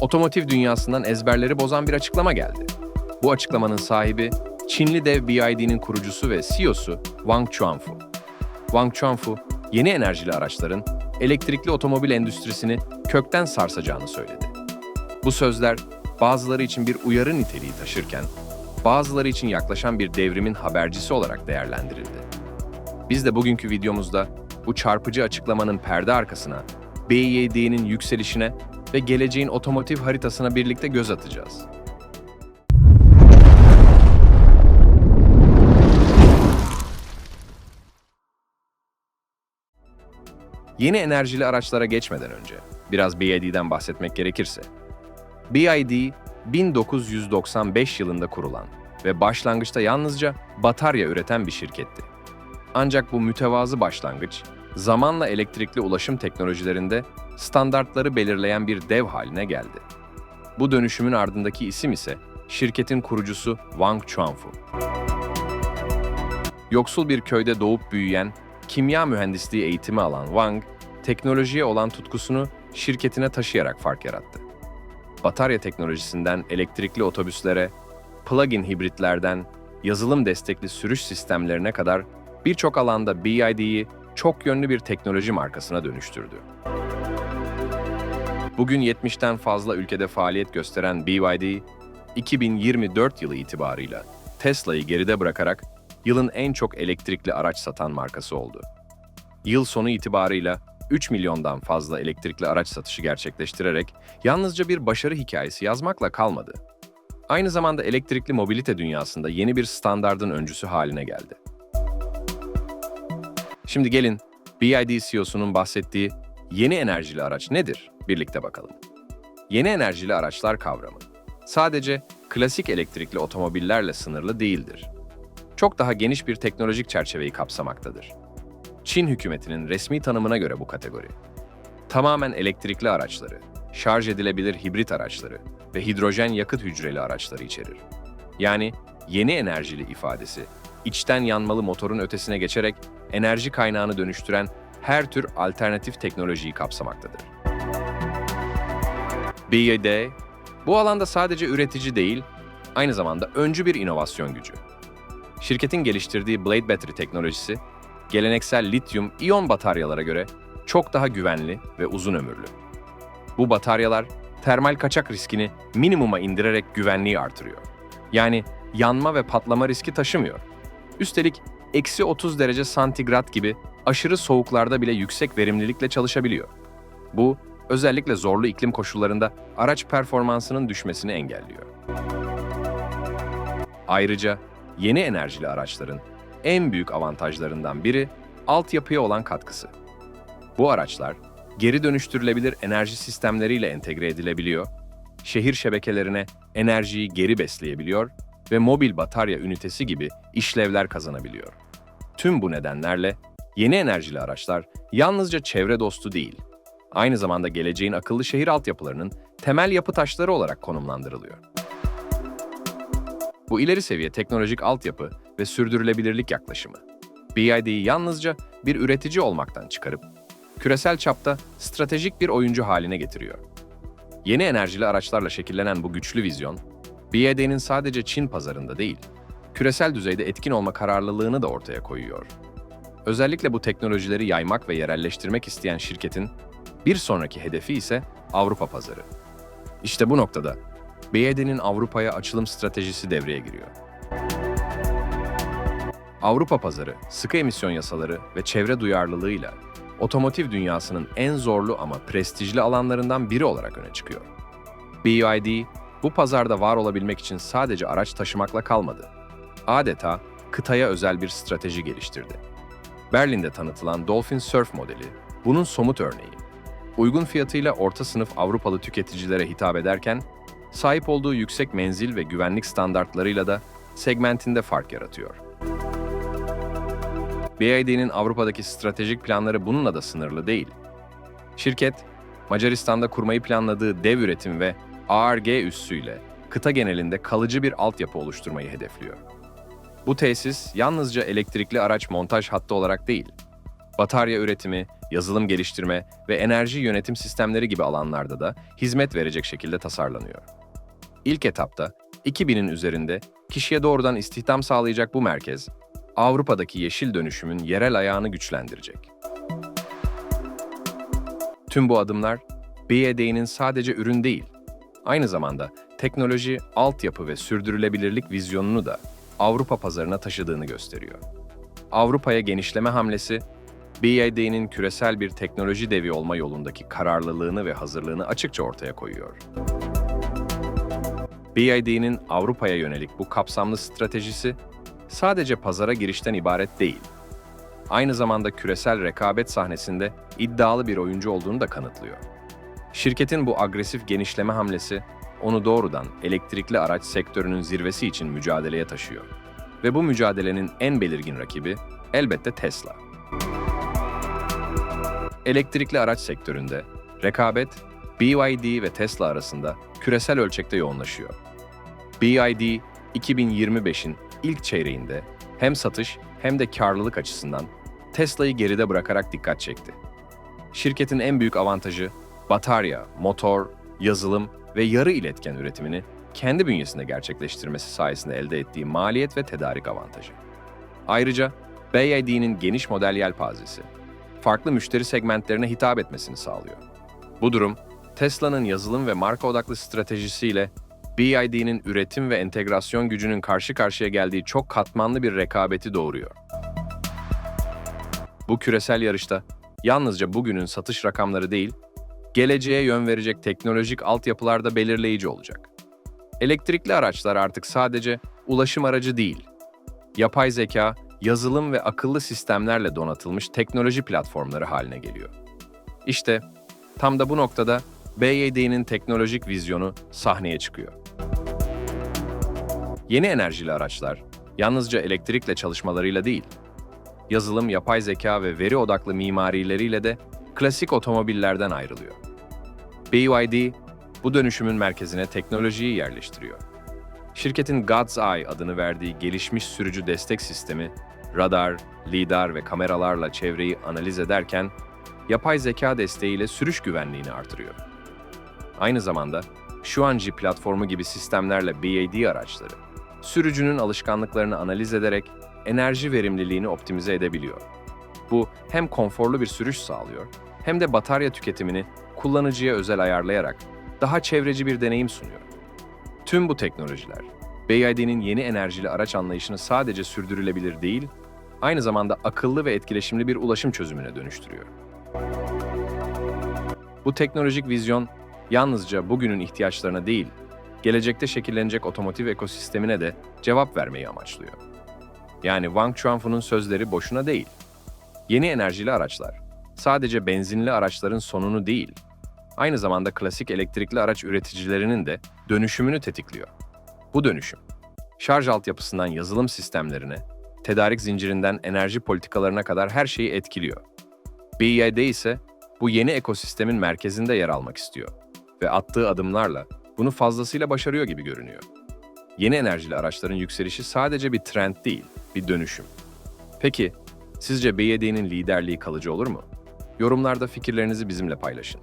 otomotiv dünyasından ezberleri bozan bir açıklama geldi. Bu açıklamanın sahibi Çinli dev BYD'nin kurucusu ve CEO'su Wang Chuanfu. Wang Chuanfu, yeni enerjili araçların elektrikli otomobil endüstrisini kökten sarsacağını söyledi. Bu sözler bazıları için bir uyarı niteliği taşırken, bazıları için yaklaşan bir devrimin habercisi olarak değerlendirildi. Biz de bugünkü videomuzda bu çarpıcı açıklamanın perde arkasına, BYD'nin yükselişine ve geleceğin otomotiv haritasına birlikte göz atacağız. Yeni enerjili araçlara geçmeden önce biraz BYD'den bahsetmek gerekirse. BYD 1995 yılında kurulan ve başlangıçta yalnızca batarya üreten bir şirketti. Ancak bu mütevazı başlangıç zamanla elektrikli ulaşım teknolojilerinde standartları belirleyen bir dev haline geldi. Bu dönüşümün ardındaki isim ise şirketin kurucusu Wang Chuanfu. Yoksul bir köyde doğup büyüyen, kimya mühendisliği eğitimi alan Wang, teknolojiye olan tutkusunu şirketine taşıyarak fark yarattı. Batarya teknolojisinden elektrikli otobüslere, plug-in hibritlerden yazılım destekli sürüş sistemlerine kadar birçok alanda BYD'yi çok yönlü bir teknoloji markasına dönüştürdü. Bugün 70'ten fazla ülkede faaliyet gösteren BYD, 2024 yılı itibarıyla Tesla'yı geride bırakarak yılın en çok elektrikli araç satan markası oldu. Yıl sonu itibarıyla 3 milyondan fazla elektrikli araç satışı gerçekleştirerek yalnızca bir başarı hikayesi yazmakla kalmadı. Aynı zamanda elektrikli mobilite dünyasında yeni bir standardın öncüsü haline geldi. Şimdi gelin BYD CEO'sunun bahsettiği yeni enerjili araç nedir? Birlikte bakalım. Yeni enerjili araçlar kavramı sadece klasik elektrikli otomobillerle sınırlı değildir. Çok daha geniş bir teknolojik çerçeveyi kapsamaktadır. Çin hükümetinin resmi tanımına göre bu kategori tamamen elektrikli araçları, şarj edilebilir hibrit araçları ve hidrojen yakıt hücreli araçları içerir. Yani yeni enerjili ifadesi içten yanmalı motorun ötesine geçerek enerji kaynağını dönüştüren her tür alternatif teknolojiyi kapsamaktadır. BYD, bu alanda sadece üretici değil, aynı zamanda öncü bir inovasyon gücü. Şirketin geliştirdiği Blade Battery teknolojisi, geleneksel lityum iyon bataryalara göre çok daha güvenli ve uzun ömürlü. Bu bataryalar termal kaçak riskini minimuma indirerek güvenliği artırıyor. Yani yanma ve patlama riski taşımıyor. Üstelik eksi 30 derece santigrat gibi aşırı soğuklarda bile yüksek verimlilikle çalışabiliyor. Bu, özellikle zorlu iklim koşullarında araç performansının düşmesini engelliyor. Ayrıca yeni enerjili araçların en büyük avantajlarından biri altyapıya olan katkısı. Bu araçlar geri dönüştürülebilir enerji sistemleriyle entegre edilebiliyor, şehir şebekelerine enerjiyi geri besleyebiliyor ve mobil batarya ünitesi gibi işlevler kazanabiliyor. Tüm bu nedenlerle yeni enerjili araçlar yalnızca çevre dostu değil, aynı zamanda geleceğin akıllı şehir altyapılarının temel yapı taşları olarak konumlandırılıyor. Bu ileri seviye teknolojik altyapı ve sürdürülebilirlik yaklaşımı, BYD'yi yalnızca bir üretici olmaktan çıkarıp, küresel çapta stratejik bir oyuncu haline getiriyor. Yeni enerjili araçlarla şekillenen bu güçlü vizyon, BYD'nin sadece Çin pazarında değil, küresel düzeyde etkin olma kararlılığını da ortaya koyuyor. Özellikle bu teknolojileri yaymak ve yerelleştirmek isteyen şirketin bir sonraki hedefi ise Avrupa pazarı. İşte bu noktada BYD'nin Avrupa'ya açılım stratejisi devreye giriyor. Avrupa pazarı, sıkı emisyon yasaları ve çevre duyarlılığıyla otomotiv dünyasının en zorlu ama prestijli alanlarından biri olarak öne çıkıyor. BYD, bu pazarda var olabilmek için sadece araç taşımakla kalmadı. Adeta kıtaya özel bir strateji geliştirdi. Berlin'de tanıtılan Dolphin Surf modeli bunun somut örneği. Uygun fiyatıyla orta sınıf Avrupalı tüketicilere hitap ederken, sahip olduğu yüksek menzil ve güvenlik standartlarıyla da segmentinde fark yaratıyor. BYD'nin Avrupa'daki stratejik planları bununla da sınırlı değil. Şirket, Macaristan'da kurmayı planladığı dev üretim ve ARG üssüyle kıta genelinde kalıcı bir altyapı oluşturmayı hedefliyor. Bu tesis yalnızca elektrikli araç montaj hattı olarak değil, batarya üretimi, yazılım geliştirme ve enerji yönetim sistemleri gibi alanlarda da hizmet verecek şekilde tasarlanıyor. İlk etapta 2000'in üzerinde kişiye doğrudan istihdam sağlayacak bu merkez, Avrupa'daki yeşil dönüşümün yerel ayağını güçlendirecek. Tüm bu adımlar BYD'nin sadece ürün değil, aynı zamanda teknoloji, altyapı ve sürdürülebilirlik vizyonunu da Avrupa pazarına taşıdığını gösteriyor. Avrupa'ya genişleme hamlesi, BYD'nin küresel bir teknoloji devi olma yolundaki kararlılığını ve hazırlığını açıkça ortaya koyuyor. BYD'nin Avrupa'ya yönelik bu kapsamlı stratejisi sadece pazara girişten ibaret değil. Aynı zamanda küresel rekabet sahnesinde iddialı bir oyuncu olduğunu da kanıtlıyor. Şirketin bu agresif genişleme hamlesi onu doğrudan elektrikli araç sektörünün zirvesi için mücadeleye taşıyor. Ve bu mücadelenin en belirgin rakibi elbette Tesla. Elektrikli araç sektöründe rekabet BYD ve Tesla arasında küresel ölçekte yoğunlaşıyor. BYD 2025'in ilk çeyreğinde hem satış hem de karlılık açısından Tesla'yı geride bırakarak dikkat çekti. Şirketin en büyük avantajı batarya, motor, yazılım ve yarı iletken üretimini kendi bünyesinde gerçekleştirmesi sayesinde elde ettiği maliyet ve tedarik avantajı. Ayrıca BYD'nin geniş model yelpazesi, farklı müşteri segmentlerine hitap etmesini sağlıyor. Bu durum, Tesla'nın yazılım ve marka odaklı stratejisiyle BYD'nin üretim ve entegrasyon gücünün karşı karşıya geldiği çok katmanlı bir rekabeti doğuruyor. Bu küresel yarışta yalnızca bugünün satış rakamları değil, geleceğe yön verecek teknolojik altyapılar da belirleyici olacak. Elektrikli araçlar artık sadece ulaşım aracı değil, yapay zeka, yazılım ve akıllı sistemlerle donatılmış teknoloji platformları haline geliyor. İşte tam da bu noktada BYD'nin teknolojik vizyonu sahneye çıkıyor. Yeni enerjili araçlar yalnızca elektrikle çalışmalarıyla değil, yazılım, yapay zeka ve veri odaklı mimarileriyle de klasik otomobillerden ayrılıyor. BYD bu dönüşümün merkezine teknolojiyi yerleştiriyor. Şirketin God's Eye adını verdiği gelişmiş sürücü destek sistemi, radar, lidar ve kameralarla çevreyi analiz ederken, yapay zeka desteğiyle sürüş güvenliğini artırıyor. Aynı zamanda Xuanji platformu gibi sistemlerle BYD araçları, sürücünün alışkanlıklarını analiz ederek enerji verimliliğini optimize edebiliyor. Bu hem konforlu bir sürüş sağlıyor, hem de batarya tüketimini kullanıcıya özel ayarlayarak daha çevreci bir deneyim sunuyor. Tüm bu teknolojiler, BYD'nin yeni enerjili araç anlayışını sadece sürdürülebilir değil, aynı zamanda akıllı ve etkileşimli bir ulaşım çözümüne dönüştürüyor. Bu teknolojik vizyon yalnızca bugünün ihtiyaçlarına değil, gelecekte şekillenecek otomotiv ekosistemine de cevap vermeyi amaçlıyor. Yani Wang Chuanfu'nun sözleri boşuna değil. Yeni enerjili araçlar sadece benzinli araçların sonunu değil, aynı zamanda klasik elektrikli araç üreticilerinin de dönüşümünü tetikliyor. Bu dönüşüm, şarj altyapısından yazılım sistemlerine, tedarik zincirinden enerji politikalarına kadar her şeyi etkiliyor. BYD ise bu yeni ekosistemin merkezinde yer almak istiyor ve attığı adımlarla bunu fazlasıyla başarıyor gibi görünüyor. Yeni enerjili araçların yükselişi sadece bir trend değil, bir dönüşüm. Peki, sizce BYD'nin liderliği kalıcı olur mu? Yorumlarda fikirlerinizi bizimle paylaşın.